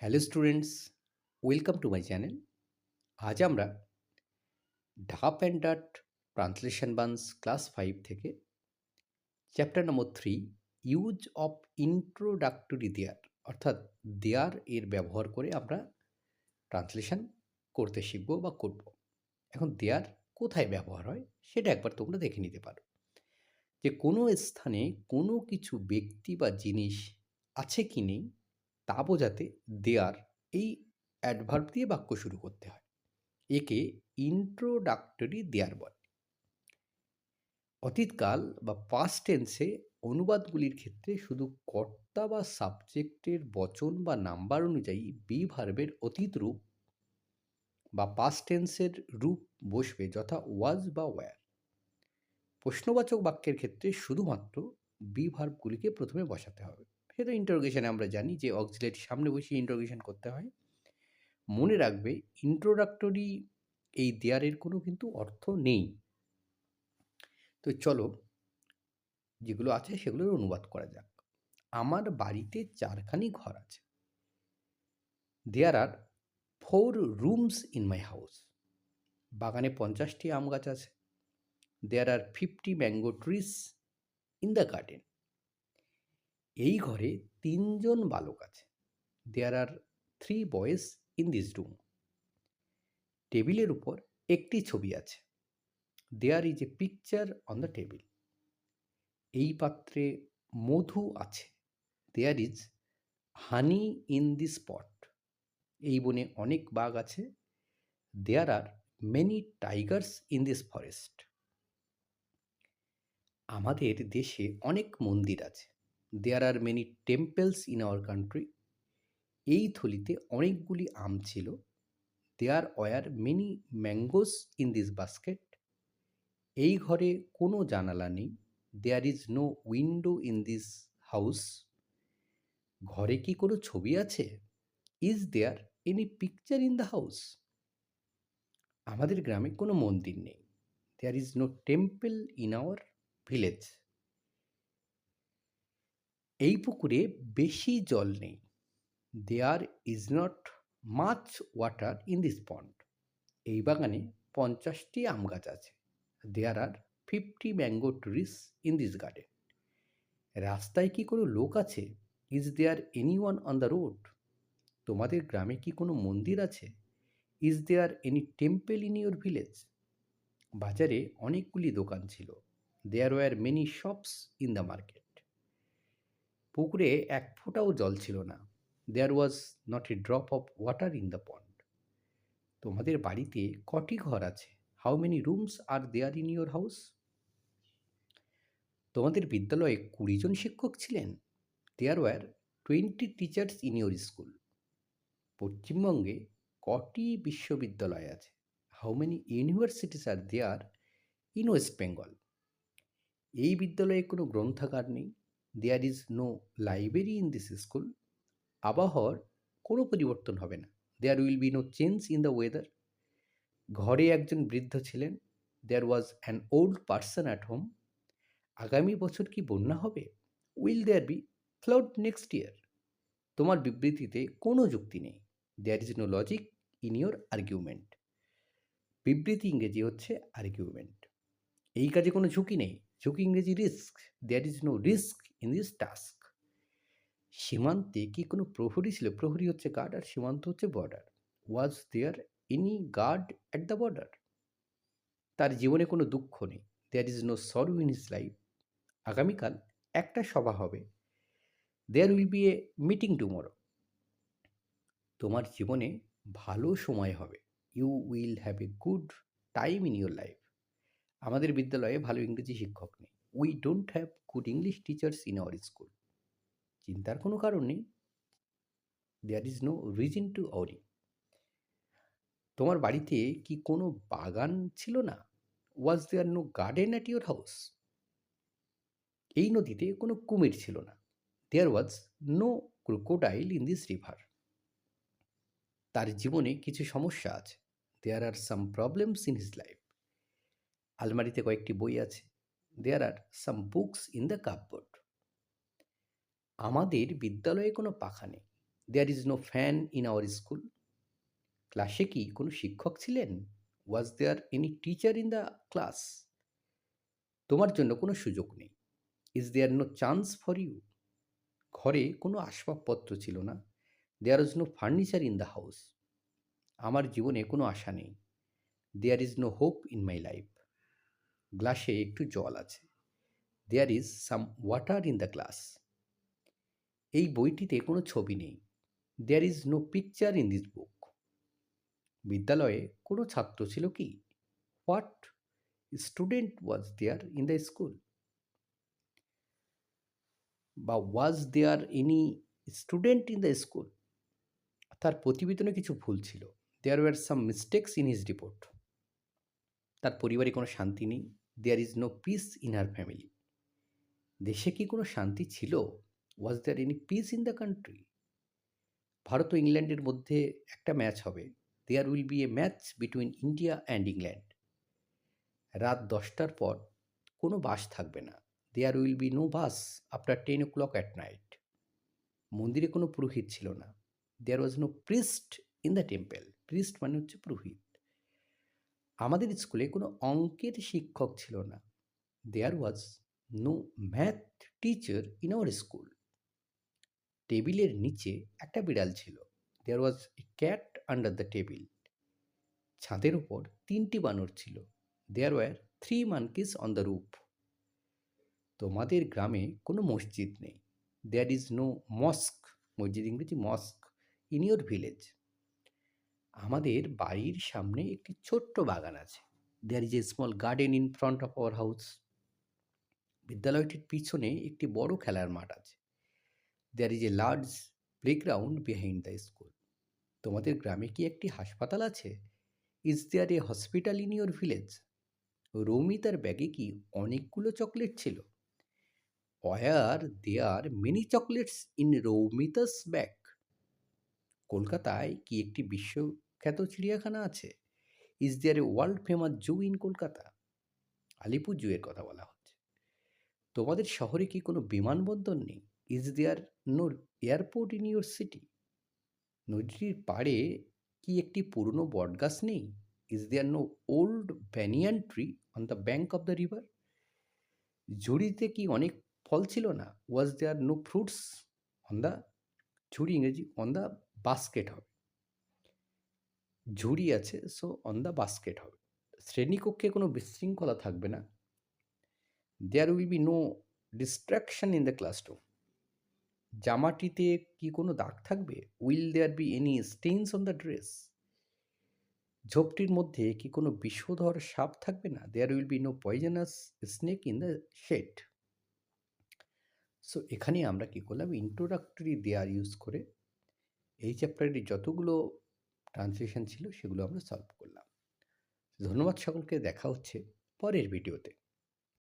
Hello students welcome to my channel আজ আমরা ঢাপ অ্যান্ড ডাট ট্রান্সলেশন বান্স ক্লাস ফাইভ থেকে chapter number three use of introductory there অর্থাৎ দেয়ার এর ব্যবহার করে আমরা ট্রান্সলেশন করতে শিখব বা করব। এখন দেয়ার কোথায় ব্যবহার হয় সেটা একবার তোমরা দেখে নিতে পারো। যে কোনো স্থানে কোনো কিছু ব্যক্তি বা জিনিস আছে কি নেই তা বোঝাতে দেয়ার এই অ্যাডভার্ব দিয়ে বাক্য শুরু করতে হয়। একে ইন্ট্রোডাক্টরি দেয়ার বলে। অতীতকাল বা পাস্ট টেন্সে অনুবাদগুলির ক্ষেত্রে শুধু কর্তা বা সাবজেক্টের বচন বা নাম্বার অনুযায়ী বি ভার্বের অতীত রূপ বা পাস্ট টেন্সের রূপ বসবে যথা ওয়াজ বা ওয়্যার প্রশ্নবাচক বাক্যের ক্ষেত্রে শুধুমাত্র বি ভার্বগুলিকে প্রথমে বসাতে হবে। সেটা ইন্টারোগেশনে আমরা জানি যে অক্সিলেট সামনে বসিয়ে ইন্টারোগেশন করতে হয়। মনে রাখবে ইন্ট্রোডাক্টরি এই দেয়ারের কোনো কিন্তু অর্থ নেই। তো চলো যেগুলো আছে সেগুলোর অনুবাদ করা যাক। আমার বাড়িতে চারখানি ঘর আছে। There are four rooms in my house বাগানে পঞ্চাশটি আম গাছ আছে। There are fifty mango trees in the garden এই ঘরে তিনজন বালক আছে। There are three boys in this room টেবিলের উপর একটি ছবি আছে। There is a picture on the table এই পাত্রে মধু আছে। There is honey in the spot এই বনে অনেক বাঘ আছে। There are many tigers in this forest আমাদের দেশে অনেক মন্দির আছে। There are many temples in our country এই থলিতে অনেকগুলি আম ছিল। There were many mangoes in this basket এই ঘরে কোনো জানালা নেই। There is no window in this house ঘরে কি কোনো ছবি আছে? Is there any picture in the house আমাদের গ্রামে কোনো মন্দির নেই। There is no temple in our village এই পুকুরে বেশি জল নেই। There is not much water in this pond এই বাগানে পঞ্চাশটি আম গাছ আছে। There are fifty mango trees in this garden রাস্তায় কি কোনো লোক আছে? Is there any one on the road তোমাদের গ্রামে কি কোনো মন্দির আছে? Is there any temple in your village বাজারে অনেকগুলি দোকান ছিল। There were many shops in the market পুকুরে এক ফোঁটাও জল ছিল না। There was not a drop of water in the pond তোমাদের বাড়িতে কটি ঘর আছে? How many rooms are there in your house তোমাদের বিদ্যালয়ে কুড়ি জন শিক্ষক ছিলেন? There were twenty teachers in your school পশ্চিমবঙ্গে কটি বিশ্ববিদ্যালয় আছে? How many universities are there in West Bengal এই বিদ্যালয়ে কোনো গ্রন্থাগার নেই? There is no library in this school আবহাওয়ার কোনো পরিবর্তন হবে না। There will be no change in the weather ঘরে একজন বৃদ্ধ ছিলেন। There was an old person at home আগামী বছর কি বন্যা হবে? Will there be flood next year তোমার বিবৃতিতে কোনো যুক্তি নেই। There is no logic in your argument বিবৃতি ইংরেজি হচ্ছে আর্গুমেন্ট এই কাজে কোনো ঝুঁকি নেই। ঝুঁকি ইংরেজি risk there is no risk in this task সীমান্তে কি কোনো প্রহরী ছিল? প্রহরী হচ্ছে গার্ড আর সীমান্ত হচ্ছে border was there any guard at the border তার জীবনে কোনো দুঃখ নেই। There is no sorrow in his life আগামীকাল একটা সভা হবে। There will be a meeting tomorrow তোমার জীবনে ভালো সময় হবে। You will have a good time in your life আমাদের বিদ্যালয়ে ভালো ইংরেজি শিক্ষক নেই। We don't have good English teachers in our school চিন্তার কোনো কারণ নেই। There is no reason to worry তোমার বাড়িতে কি কোনো বাগান ছিল না? Was there no garden at your house এই নদীতে কোনো কুমির ছিল না। There was no crocodile in this river তার জীবনে কিছু সমস্যা আছে। There are some problems in his life আলমারিতে কয়েকটি বই আছে। There are some books in the cupboard আমাদের বিদ্যালয়ে কোনো পাখা নেই। There is no fan in our school ক্লাসে কি কোনো শিক্ষক ছিলেন? Was there any teacher in the class তোমার জন্য কোনো সুযোগ নেই। Is there no chance for you ঘরে কোনো আসবাবপত্র ছিল না। There is no furniture in the house আমার জীবনে কোনো আশা নেই। There is no hope in my life গ্লাসে একটু জল আছে। There is some water in the glass এই বইটিতে কোনো ছবি নেই। There is no picture in this book বিদ্যালয়ে কোনো ছাত্র ছিল কি? What student was there in the school বা was there any student in the school তার প্রতিবেদনে কিছু ভুল ছিল। There were some mistakes in his report তার পরিবারে কোনো শান্তি নেই। There is no peace in her family দেশে কি কোনো শান্তি ছিল? Was there any peace in the country Bharat ও ইংল্যান্ডের মধ্যে একটা ম্যাচ হবে। There will be a match between India and England রাত দশটার পর কোনো বাস থাকবে না। There will be no bus after ten o'clock at night মন্দিরে কোনো পুরোহিত ছিল না। There was no priest in the temple priest মানে হচ্ছে পুরোহিত। আমাদের স্কুলে কোনো অঙ্কের শিক্ষক ছিল না। There was no math teacher in our school টেবিলের নিচে একটা বিড়াল ছিল। There was a cat under the table ছাদের উপর তিনটি বানর ছিল। There were three monkeys on the roof তোমাদের গ্রামে কোনো মসজিদ নেই। দেয়ার ইজ নো মস্ক মসজিদ ইংরেজি মস্ক ইন ইয়োর ভিলেজ আমাদের বাড়ির সামনে একটি ছোট্ট বাগান আছে। There is a small garden in front of our house বিদ্যালয়টির পিছনে একটি বড় খেলার মাঠ আছে। There is a large playground behind the school তোমাদের গ্রামে কি একটি হাসপাতাল আছে? Is there a hospital in your village Roumi তার ব্যাগে কি অনেকগুলো চকলেট ছিল? Were there many chocolates in Roumita's bag কলকাতায় কি একটি বিশ্বখ্যাত চিড়িয়াখানা আছে। Is there a world famous zoo in Kolkata. Alipur জুয়ের কথা বলা হচ্ছে। তোমাদের শহরে কি কোনো বিমানবন্দর নেই? Is there no airport in your city নদীটির পাড়ে কি একটি পুরনো বটগাছ নেই? Is there no old banyan tree on the bank of the river ঝুড়িতে কি অনেক ফল ছিল না? Was there no fruits on the jhuri ইংরেজি অন দ্য বাস্কেট হবে। ঝুড়ি আছে সো অন দ্য বাস্কেট হবে। শ্রেণীকক্ষে কোনো বিশৃঙ্খলা থাকবে না। There will be no distraction in the classroom জামাটিতে কি কোনো দাগ থাকবে? Will there be any stains on the dress ঝোপটির মধ্যে কি কোনো বিষধর সাপ থাকবে না? There will be no poisonous snake in the shed so এখানে আমরা কি করলাম? ইন্ট্রোডাক্টরি দেয়ার ইউজ করে এই চ্যাপ্টারটি যতগুলো ট্রান্সলেশন ছিল সেগুলো আমরা সলভ করলাম। ধন্যবাদ সকলকে দেখা হচ্ছে পরের ভিডিওতে